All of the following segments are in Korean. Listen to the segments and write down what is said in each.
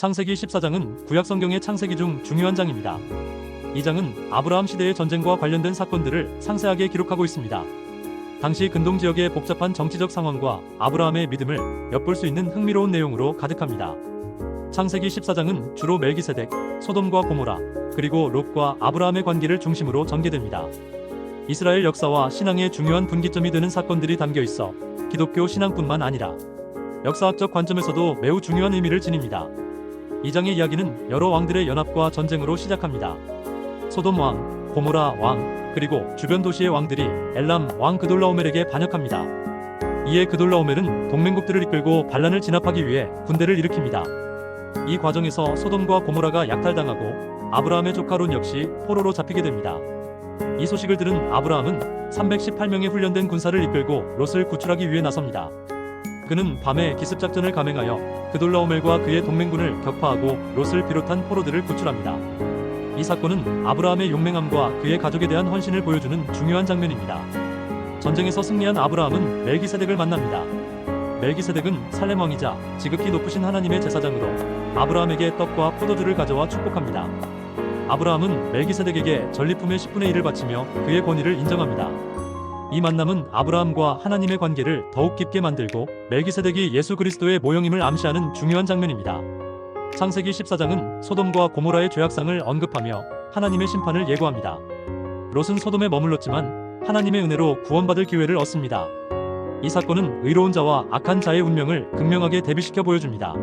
창세기 14장은 구약 성경의 창세기 중 중요한 장입니다. 이 장은 아브라함 시대의 전쟁과 관련된 사건들을 상세하게 기록하고 있습니다. 당시 근동 지역의 복잡한 정치적 상황과 아브라함의 믿음을 엿볼 수 있는 흥미로운 내용으로 가득합니다. 창세기 14장은 주로 멜기세덱, 소돔과 고모라, 그리고 롯과 아브라함의 관계를 중심으로 전개됩니다. 이스라엘 역사와 신앙의 중요한 분기점이 되는 사건들이 담겨 있어 기독교 신앙뿐만 아니라 역사학적 관점에서도 매우 중요한 의미를 지닙니다. 이 장의 이야기는 여러 왕들의 연합과 전쟁으로 시작합니다. 소돔 왕, 고모라 왕, 그리고 주변 도시의 왕들이 엘람 왕 그돌라오멜에게 반역합니다. 이에 그돌라오멜은 동맹국들을 이끌고 반란을 진압하기 위해 군대를 일으킵니다. 이 과정에서 소돔과 고모라가 약탈당하고 아브라함의 조카 론 역시 포로로 잡히게 됩니다. 이 소식을 들은 아브라함은 318명의 훈련된 군사를 이끌고 롯을 구출하기 위해 나섭니다. 그는 밤에 기습 작전을 감행하여 그돌라오멜과 그의 동맹군을 격파하고 롯을 비롯한 포로들을 구출합니다. 이 사건은 아브라함의 용맹함과 그의 가족에 대한 헌신을 보여주는 중요한 장면입니다. 전쟁에서 승리한 아브라함은 멜기세덱을 만납니다. 멜기세덱은 살렘 왕이자 지극히 높으신 하나님의 제사장으로 아브라함에게 떡과 포도주를 가져와 축복합니다. 아브라함은 멜기세덱에게 전리품의 10분의 1을 바치며 그의 권위를 인정합니다. 이 만남은 아브라함과 하나님의 관계를 더욱 깊게 만들고 멜기세덱이 예수 그리스도의 모형임을 암시하는 중요한 장면입니다. 창세기 14장은 소돔과 고모라의 죄악상을 언급하며 하나님의 심판을 예고합니다. 롯은 소돔에 머물렀지만 하나님의 은혜로 구원받을 기회를 얻습니다. 이 사건은 의로운 자와 악한 자의 운명을 극명하게 대비시켜 보여줍니다.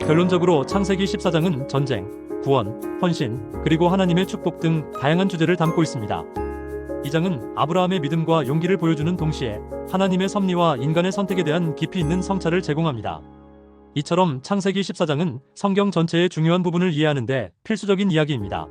결론적으로 창세기 14장은 전쟁, 구원, 헌신, 그리고 하나님의 축복 등 다양한 주제를 담고 있습니다. 이 장은 아브라함의 믿음과 용기를 보여주는 동시에 하나님의 섭리와 인간의 선택에 대한 깊이 있는 성찰을 제공합니다. 이처럼 창세기 14장은 성경 전체의 중요한 부분을 이해하는데 필수적인 이야기입니다.